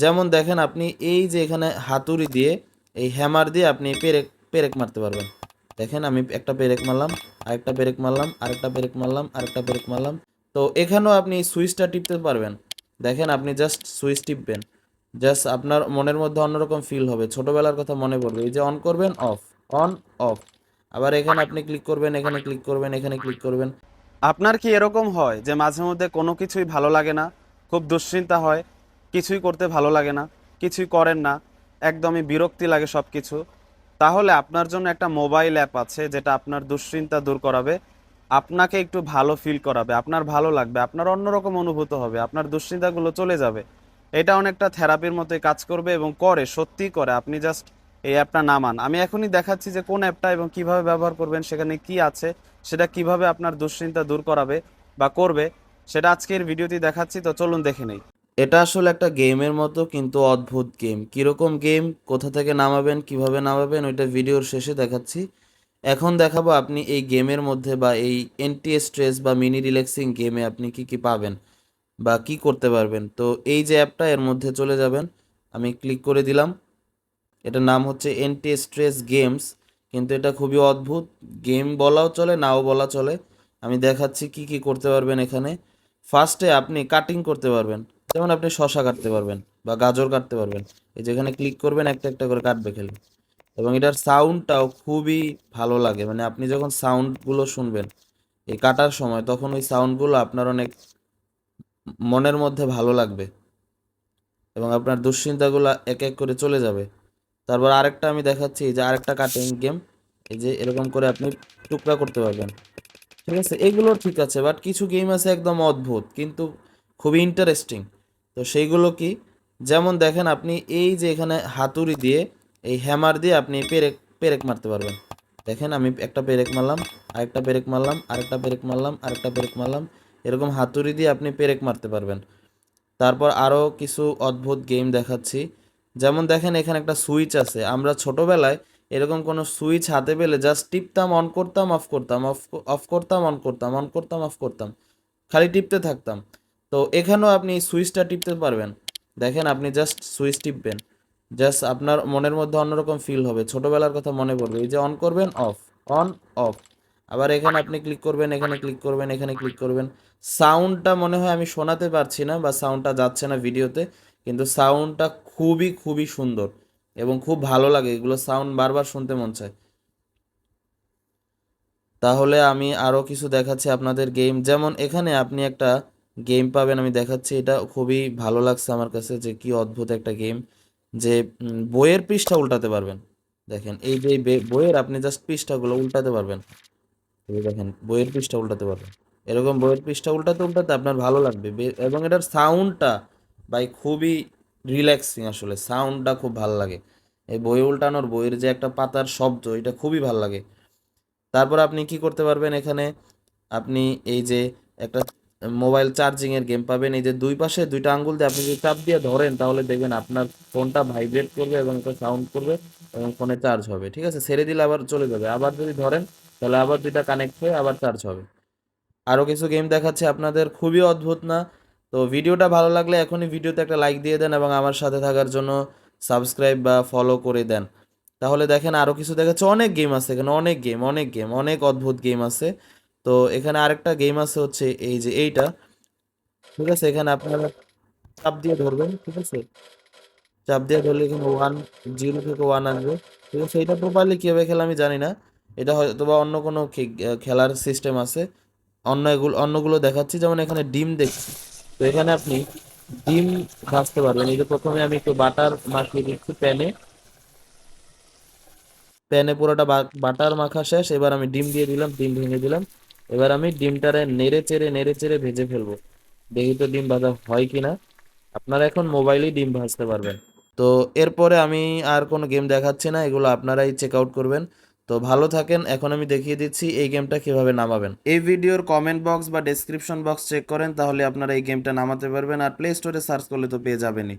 যেমন দেখেন আপনি এই যে এখানে হাতুড়ি দিয়ে, এই হ্যামার দিয়ে আপনি পেরেক পেরেক মারতে পারবেন। দেখেন আমি একটা পেরেক মারলাম, আরেকটা পেরেক মারলাম, আরেকটা পেরেক মারলাম, আরেকটা পেরেক মারলাম। তো এখানেও আপনি সুইচটা টিপতে পারবেন। দেখেন আপনি জাস্ট সুইচ টিপবেন। জাস্ট আপনার মনের মধ্যে অন্যরকম ফিল হবে। ছোটবেলার কথা মনে পড়বে। এই যে অন করবেন অফ অন অফ আবার এখানে আপনি ক্লিক করবেন, এখানে ক্লিক করবেন, এখানে ক্লিক করবেন। আপনার কি এরকম হয় যে মাঝে মধ্যে কোনো কিছুই ভালো লাগে না? খুব দুশ্চিন্তা হয়। কিছুই করতে ভালো লাগে না, কিছুই করেন না, একদমই বিরক্তি লাগে সব কিছু তাহলে আপনার জন্য একটা মোবাইল অ্যাপ আছে যেটা আপনার দুশ্চিন্তা দূর করাবে, আপনাকে একটু ভালো ফিল করাবে, আপনার ভালো লাগবে, আপনার অন্যরকম অনুভূত হবে, আপনার দুশ্চিন্তাগুলো চলে যাবে। এটা অনেকটা থেরাপির মতোই কাজ করবে এবং করে, সত্যিই করে, আপনি জাস্ট এই অ্যাপটা নামান। আমি এখনই দেখাচ্ছি যে কোন অ্যাপটা এবং কীভাবে ব্যবহার করবেন, সেখানে কি আছে, সেটা কীভাবে আপনার দুশ্চিন্তা দূর করাবে বা করবে, সেটা আজকের ভিডিওতে দেখাচ্ছি, তো চলুন দেখে নেই। এটা আসলে একটা গেমের মতো কিন্তু অদ্ভুত গেম। কীরকম গেম, কোথা থেকে নামাবেন, কীভাবে নামাবেন, ওইটা ভিডিওর শেষে দেখাচ্ছি। এখন দেখাবো আপনি এই গেমের মধ্যে বা এই এনটি স্ট্রেস বা মিনি রিল্যাক্সিং গেমে আপনি কি কি পাবেন বা কি করতে পারবেন। তো এই যে অ্যাপটা, এর মধ্যে চলে যাবেন। আমি ক্লিক করে দিলাম। এটার নাম হচ্ছে এনটি স্ট্রেস গেমস কিন্তু এটা খুবই অদ্ভুত। গেম বলাও চলে, নাও বলা চলে। আমি দেখাচ্ছি কি কি করতে পারবেন এখানে। ফার্স্টে আপনি কাটিং করতে পারবেন। যেমন আপনি শশা কাটতে পারবেন বা গাজর কাটতে পারবেন। এই যেখানে ক্লিক করবেন, একটা একটা করে কাটবে খেলে। এবং এটার সাউন্ডটাও খুবই ভালো লাগে। মানে আপনি যখন সাউন্ডগুলো শুনবেন, এই কাটার সময়, তখন ওই সাউন্ডগুলো আপনার অনেক মনের মধ্যে ভালো লাগবে। এবং আপনার দুশ্চিন্তাগুলো এক এক করে চলে যাবে। তারপর আরেকটা আমি দেখাচ্ছি যে আরেকটা কাটিং গেম এই যে এরকম করে আপনি টুকরা করতে পারবেন। ঠিক আছে? এগুলো ঠিক আছে বাট কিছু গেম আছে একদম অদ্ভুত, কিন্তু খুবই ইন্টারেস্টিং তো সেইগুলো কি? যেমন দেখেন, আপনি এই যে এখানে হাতুড়ি দিয়ে, এই হ্যামার দিয়ে আপনি পেরেক পেরেক মারতে পারবেন। দেখেন, আমি একটা পেরেক মারলাম, আরেকটা পেরেক মারলাম, আরেকটা পেরেক মারলাম, আরেকটা পেরেক মারলাম, এরকম হাতুড়ি দিয়ে আপনি পেরেক মারতে পারবেন। তারপর আরও কিছু অদ্ভুত গেম দেখাচ্ছি। যেমন দেখেন, এখানে একটা সুইচ আছে। আমরা ছোটোবেলায় এরকম কোনো সুইচ হাতে পেলে জাস্ট টিপতাম অন করতাম অফ করতাম অফ অফ করতাম অন করতাম অন করতাম অফ করতাম। খালি টিপতে থাকতাম। তো এখানেও আপনি সুইচটা টিপতে পারবেন। দেখেন আপনি জাস্ট সুইচ টিপবেন। জাস্ট আপনার মনের মধ্যে অন্যরকম ফিল হবে। ছোটোবেলার কথা মনে পড়বে। এই যে অন করবেন অফ অন অফ আবার এখানে আপনি ক্লিক করবেন, এখানে ক্লিক করবেন, এখানে ক্লিক করবেন। সাউন্ডটা মনে হয় আমি শোনাতে পারছি না বা সাউন্ডটা যাচ্ছে না ভিডিওতে কিন্তু সাউন্ডটা খুবই খুবই সুন্দর এবং খুব ভালো লাগে। এগুলো সাউন্ড বারবার শুনতে মন চায়। তাহলে আমি আরও কিছু দেখাচ্ছি আপনাদের গেম যেমন এখানে আপনি একটা গেম পাবেন, আমি দেখাচ্ছি। এটা খুবই ভালো লাগছে আমার কাছে যে কি অদ্ভুত একটা গেম যে বইয়ের পৃষ্ঠা উল্টাতে পারবেন। দেখেন, এই যে বইয়ের আপনি জাস্ট পৃষ্ঠাগুলো উল্টাতে পারবেন। দেখেন, বইয়ের পৃষ্ঠা উল্টাতে পারবেন। এরকম বইয়ের পৃষ্ঠা উল্টাতে উল্টাতে আপনার ভালো লাগবে। এবং এটার সাউন্ডটা ভাই খুবই রিল্যাক্সিং আসলে সাউন্ডটা খুব ভালো লাগে। এই বই উল্টানোর, বইয়ের যে একটা পাতার শব্দ, এটা খুবই ভালো লাগে। তারপর আপনি কি করতে পারবেন এখানে? আপনি এই যে একটা মোবাইল চার্জিং এর গেম পাবেন। এই যে দুই পাশে দুইটা আঙ্গুল দিয়ে আপনি যদি চাপ দিয়ে ধরেন, তাহলে দেখবেন আপনার ফোনটা ভাইব্রেট করবে এবং সাউন্ড করবে এবং ফোনে চার্জ হবে, ঠিক আছে? ছেড়ে দিলে আবার চলে যাবে। আবার যদি ধরেন, তাহলে আবার দুইটা কানেক্ট হয়ে আবার চার্জ হবে। আরও কিছু গেম দেখাচ্ছে আপনাদের, খুবই অদ্ভুত না? তো ভিডিওটা ভালো লাগলে এখনই ভিডিওতে একটা লাইক দিয়ে দেন এবং আমার সাথে থাকার জন্য সাবস্ক্রাইব বা ফলো করে দেন। তাহলে দেখেন আরও কিছু দেখাচ্ছে। অনেক গেম আছে এখানে, অনেক গেম অনেক গেম অনেক অদ্ভুত গেম আছে। তো এখানে আরেকটা গেম আছে হচ্ছে এই যে এইটা। ঠিক আছে? এখানে আপনারা চাপ দিয়ে ধরবেন, ঠিক আছে? চাপ দিয়ে ধরলে এখানে ওয়ান জিরো থেকে ওয়ান আসবে। ঠিক আছে? এটা প্রপারলি কীভাবে খেলা আমি জানি না। এটা হয়তো বা অন্য কোনো খেলার সিস্টেম আছে। অন্য এগুলো, অন্যগুলো দেখাচ্ছি। যেমন এখানে ডিম দেখছি। তো এখানে আপনি ডিম ভাজতে পারবেন। এই যে প্রথমে আমি একটু বাটার মাখিয়ে দিচ্ছি প্যানে। প্যানে পুরোটা বাটার মাখা শেষ। এবার আমি ডিম দিয়ে দিলাম, ডিম ভেঙে দিলাম। এবার আমি ডিমটারে নেড়ে চেড়ে নেড়ে চেড়ে ভেজে ফেলব। দেখি তো ডিম ভাজা হয় কিনা। আপনারা এখন মোবাইলেই ডিম ভাজতে পারবেন। তো এরপরে আমি আর কোনো গেম দেখাচ্ছি না, এগুলো আপনারাই চেক আউট করবেন। তো ভালো থাকেন, এখন আমি দেখিয়ে দিচ্ছি এই গেমটা কীভাবে নামাবেন। এই ভিডিওর কমেন্ট বক্স বা ডেসক্রিপশন বক্স চেক করেন, তাহলে আপনারা এই গেমটা নামাতে পারবেন আর প্লে স্টোরে সার্চ করলে তো পেয়ে যাবেনই।